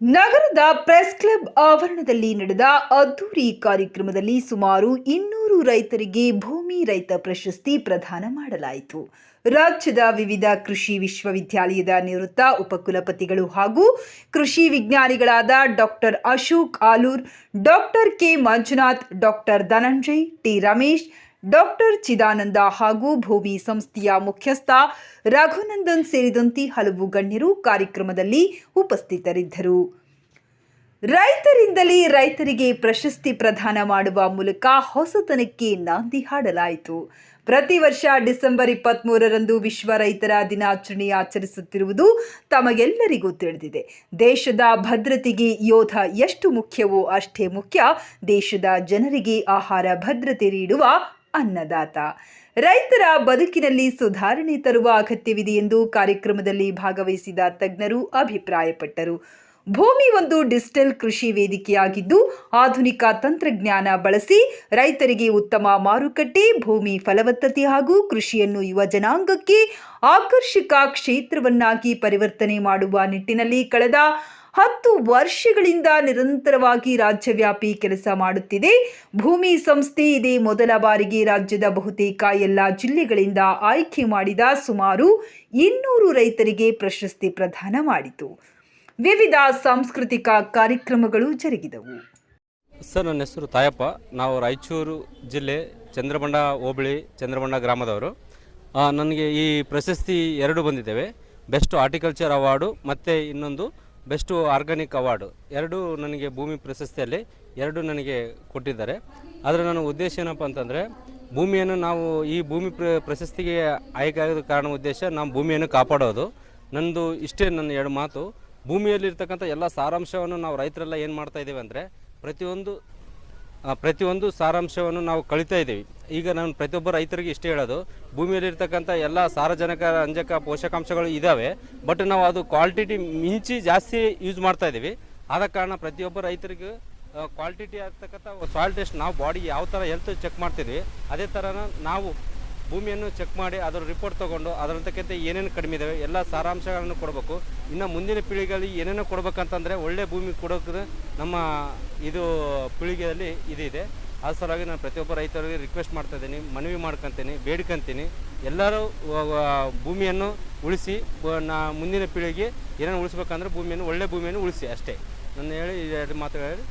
ನಗರದ press club ಆವರಣದಲ್ಲಿ ನಡೆದ ಅದ್ದೂರಿ ಕಾರ್ಯಕ್ರಮದಲ್ಲಿ ಸುಮಾರು ಇನ್ನೂರು ರೈತರಿಗೆ ಭೂಮಿ ರೈತ ಪ್ರಶಸ್ತಿ ಪ್ರದಾನ ಮಾಡಲಾಯಿತು. ರಾಜ್ಯದ ವಿವಿಧ ಕೃಷಿ ವಿಶ್ವವಿದ್ಯಾಲಯದ ನಿವೃತ್ತ ಉಪಕುಲಪತಿಗಳು ಹಾಗೂ ಕೃಷಿ ವಿಜ್ಞಾನಿಗಳಾದ doctor Ashok Alur, doctor K Manjunath, doctor Dhananjay, T Ramesh doctor Chidananda ಹಾಗೂ ಭೂಮಿ ಸಂಸ್ಥೆಯ ಮುಖ್ಯಸ್ಥ ರಘುನಂದನ್ ಸೇರಿದಂತೆ ಹಲವು ಗಣ್ಯರು ಕಾರ್ಯಕ್ರಮದಲ್ಲಿ ಉಪಸ್ಥಿತರಿದ್ದರು. ರೈತರಿಂದಲೇ ರೈತರಿಗೆ ಪ್ರಶಸ್ತಿ ಪ್ರದಾನ ಮಾಡುವ ಮೂಲಕ ಹೊಸತನಕ್ಕೆ ನಾಂದಿ ಹಾಡಲಾಯಿತು. ಪ್ರತಿ ವರ್ಷ ಡಿಸೆಂಬರ್ ಇಪ್ಪತ್ತ್ಮೂರರಂದು ವಿಶ್ವ ರೈತರ ದಿನಾಚರಣೆ ಆಚರಿಸುತ್ತಿರುವುದು ತಮಗೆಲ್ಲರಿಗೂ ತಿಳಿದಿದೆ. ದೇಶದ ಭದ್ರತೆಗೆ ಯೋಧ ಎಷ್ಟು ಮುಖ್ಯವೋ ಅಷ್ಟೇ ಮುಖ್ಯ. ದೇಶದ ಜನರಿಗೆ ಆಹಾರ ಭದ್ರತೆ ನೀಡುವ ಅನ್ನದಾತ. ರೈತರ ಬದುಕಿನಲ್ಲಿ ಸುಧಾರಣೆ ತರುವ ಅಗತ್ಯವಿದೆ ಎಂದು ಕಾರ್ಯಕ್ರಮದಲ್ಲಿ ಭಾಗವಹಿಸಿದ ತಜ್ಞರು ಅಭಿಪ್ರಾಯಪಟ್ಟರು. ಭೂಮಿ ಒಂದು ಡಿಜಿಟಲ್ ಕೃಷಿ ವೇದಿಕೆಯಾಗಿದ್ದು, ಆಧುನಿಕ ತಂತ್ರಜ್ಞಾನ ಬಳಸಿ ರೈತರಿಗೆ ಉತ್ತಮ ಮಾರುಕಟ್ಟೆ, ಭೂಮಿ ಫಲವತ್ತತೆ ಹಾಗೂ ಕೃಷಿಯನ್ನು ಯುವ ಜನಾಂಗಕ್ಕೆ ಆಕರ್ಷಕ ಕ್ಷೇತ್ರವನ್ನಾಗಿ ಪರಿವರ್ತನೆ ಮಾಡುವ ನಿಟ್ಟಿನಲ್ಲಿ ಕಳೆದ ಹತ್ತು ವರ್ಷಗಳಿಂದ ನಿರಂತರವಾಗಿ ರಾಜ್ಯವ್ಯಾಪಿ ಕೆಲಸ ಮಾಡುತ್ತಿದೆ. ಭೂಮಿ ಸಂಸ್ಥೆ ಇದೇ ಮೊದಲ ಬಾರಿಗೆ ರಾಜ್ಯದ ಬಹುತೇಕ ಎಲ್ಲ ಜಿಲ್ಲೆಗಳಿಂದ ಆಯ್ಕೆ ಮಾಡಿದ ಸುಮಾರು ಇನ್ನೂರು ರೈತರಿಗೆ ಪ್ರಶಸ್ತಿ ಪ್ರದಾನ ಮಾಡಿತು. ವಿವಿಧ ಸಾಂಸ್ಕೃತಿಕ ಕಾರ್ಯಕ್ರಮಗಳು ಜರುಗಿದವು. ಸರ್, ನನ್ನ ಹೆಸರು ತಾಯಪ್ಪ. ನಾವು ರಾಯಚೂರು ಜಿಲ್ಲೆ ಚಂದ್ರಬಂಡ ಹೋಬಳಿ ಚಂದ್ರಬಂಡ ಗ್ರಾಮದವರು. ನನಗೆ ಈ ಪ್ರಶಸ್ತಿ ಎರಡು ಬಂದಿದ್ದೇವೆ. ಬೆಸ್ಟ್ ಆರ್ಟಿಕಲ್ಚರ್ ಅವಾರ್ಡು ಮತ್ತು ಇನ್ನೊಂದು ಬೆಸ್ಟು ಆರ್ಗಾನಿಕ್ ಅವಾರ್ಡು. ಎರಡು ನನಗೆ ಭೂಮಿ ಪ್ರಶಸ್ತಿಯಲ್ಲಿ, ಎರಡು ನನಗೆ ಕೊಟ್ಟಿದ್ದಾರೆ. ಅದರ ನನ್ನ ಉದ್ದೇಶ ಏನಪ್ಪ ಅಂತಂದರೆ, ಭೂಮಿಯನ್ನು ನಾವು ಈ ಭೂಮಿ ಪ್ರ, ಪ್ರಶಸ್ತಿಗೆ ಆಯ್ಕೆ ಆಗೋದ ಕಾರಣ ಉದ್ದೇಶ ನಾವು ಭೂಮಿಯನ್ನು ಕಾಪಾಡೋದು. ನಂದು ಇಷ್ಟೇ ನನ್ನ ಎರಡು ಮಾತು. ಭೂಮಿಯಲ್ಲಿರ್ತಕ್ಕಂಥ ಎಲ್ಲ ಸಾರಾಂಶವನ್ನು ನಾವು ರೈತರೆಲ್ಲ ಏನು ಮಾಡ್ತಾ ಇದ್ದೀವಿ ಅಂದರೆ, ಪ್ರತಿಯೊಂದು ಪ್ರತಿಯೊಂದು ಸಾರಾಂಶವನ್ನು ನಾವು ಕಳೀತಾ ಇದ್ದೀವಿ. ಈಗ ನಾನು ಪ್ರತಿಯೊಬ್ಬ ರೈತರಿಗೆ ಇಷ್ಟೇ ಹೇಳೋದು, ಭೂಮಿಯಲ್ಲಿರ್ತಕ್ಕಂಥ ಎಲ್ಲ ಸಾರಜನಕ ರಂಜಕ ಪೋಷಕಾಂಶಗಳು ಇದ್ದಾವೆ ಬಟ್ ನಾವು ಅದು ಕ್ವಾಲಿಟಿ ಮಿಂಚಿ ಜಾಸ್ತಿ ಯೂಸ್ ಮಾಡ್ತಾ ಇದ್ದೀವಿ ಆದ ಕಾರಣ ಪ್ರತಿಯೊಬ್ಬ ರೈತರಿಗೂ ಕ್ವಾಲಿಟಿ ಆಗ್ತಕ್ಕಂಥ ಸಾಯಿಲ್ ಟೆಸ್ಟ್ ನಾವು ಬಾಡಿ ಯಾವ ಥರ ಹೆಲ್ತ್ ಚೆಕ್ ಮಾಡ್ತಿದ್ವಿ ಅದೇ ಥರನ ನಾವು ಭೂಮಿಯನ್ನು ಚೆಕ್ ಮಾಡಿ ಅದರ ರಿಪೋರ್ಟ್ ತೊಗೊಂಡು ಅದರಂತಕ್ಕಂಥ ಏನೇನು ಕಡಿಮೆ ಇದ್ದಾವೆ ಎಲ್ಲ ಸಾರಾಂಶಗಳನ್ನು ಕೊಡಬೇಕು. ಇನ್ನು ಮುಂದಿನ ಪೀಳಿಗೆಯಲ್ಲಿ ಏನೇನು ಕೊಡ್ಬೇಕಂತಂದರೆ ಒಳ್ಳೆ ಭೂಮಿ ಕೊಡೋಕೆ ನಮ್ಮ ಇದು ಪೀಳಿಗೆಯಲ್ಲಿ ಇದಿದೆ. ಆ ಸಲುವಾಗಿ ನಾನು ಪ್ರತಿಯೊಬ್ಬ ರೈತರಿಗೆ ರಿಕ್ವೆಸ್ಟ್ ಮಾಡ್ತಾ ಇದ್ದೀನಿ, ಮನವಿ ಮಾಡ್ಕೊತೀನಿ, ಬೇಡ್ಕೊಂತೀನಿ. ಎಲ್ಲರೂ ಭೂಮಿಯನ್ನು ಉಳಿಸಿ ನಾ ಮುಂದಿನ ಪೀಳಿಗೆ ಏನೇನು ಉಳಿಸ್ಬೇಕಂದ್ರೆ ಭೂಮಿಯನ್ನು, ಒಳ್ಳೆ ಭೂಮಿಯನ್ನು ಉಳಿಸಿ ಅಷ್ಟೇ. ನನ್ನ ಹೇಳಿ ಎರಡು ಮಾತುಗಳು